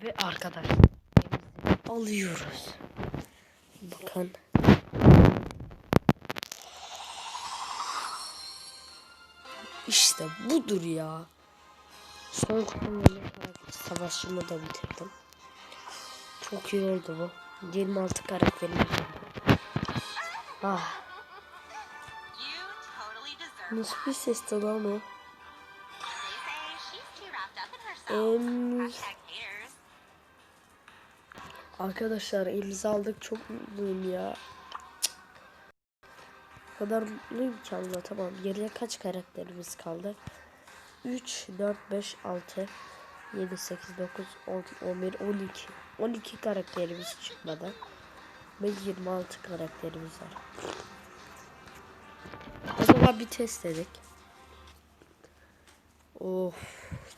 Ve arkadaşlar alıyoruz. Bakın. İşte budur ya. Son kullanımda savaşımı da bitirdim. Çok iyi oldu bu. 26 karakterim. Ah nasıl bir sesti lan o? They Arkadaşlar imza aldık çok mutluyum ya. O kadar mutluyum ki anlatamam. Geriye kaç karakterimiz kaldı? 3, 4, 5, 6, 7, 8, 9, 10, 11, 12. 12 karakterimiz çıkmadı. Ve 26 karakterimiz var. O zaman bir test dedik. Of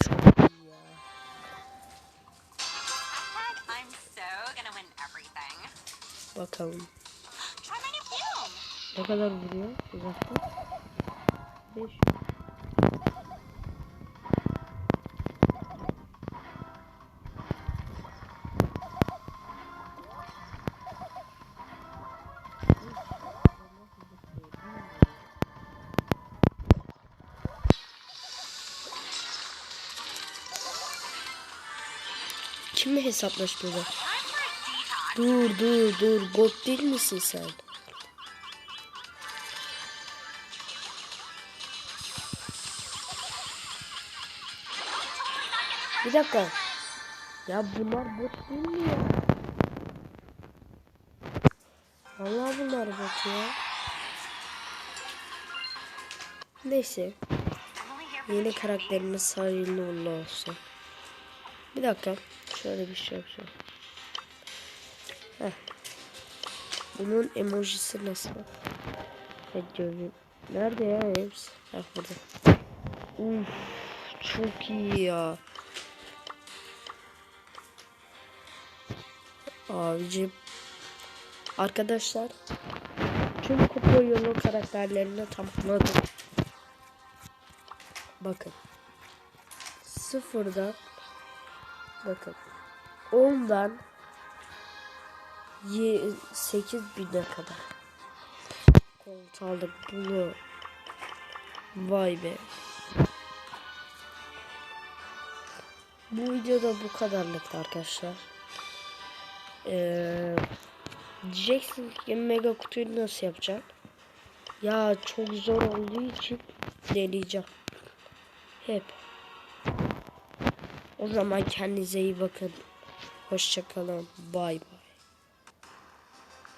çok Bakalım. Ne kadar vuruyor uzaktan? 5. Kimle hesaplaşmıyor? Dur dur dur. Bot değil misin sen? Bir dakika. Ya bunlar bot değil mi ya? Vallahi bunlar bot ya. Neyse. Yeni karakterimiz hayırlı olsun. Bir dakika. Şöyle bir şey yapacağım. Heh. Bunun emojisi nasıl? Gördüm. Nerede ya hepsi? Heh burada. Uf, çok iyi ya. Abicim. Arkadaşlar. Tüm kupa yolu karakterlerini tamamladım. Bakın. Sıfırdan bakın. Ondan 8 bine kadar. Kolt aldık bunu. Vay be. Bu videoda bu kadarlıktı arkadaşlar. Ee, diyeceksin ki mega kutuyu nasıl yapacaksın? Ya çok zor olduğu için deneyeceğim. Hep. O zaman kendinize iyi bakın. Hoşçakalın. Bay bay.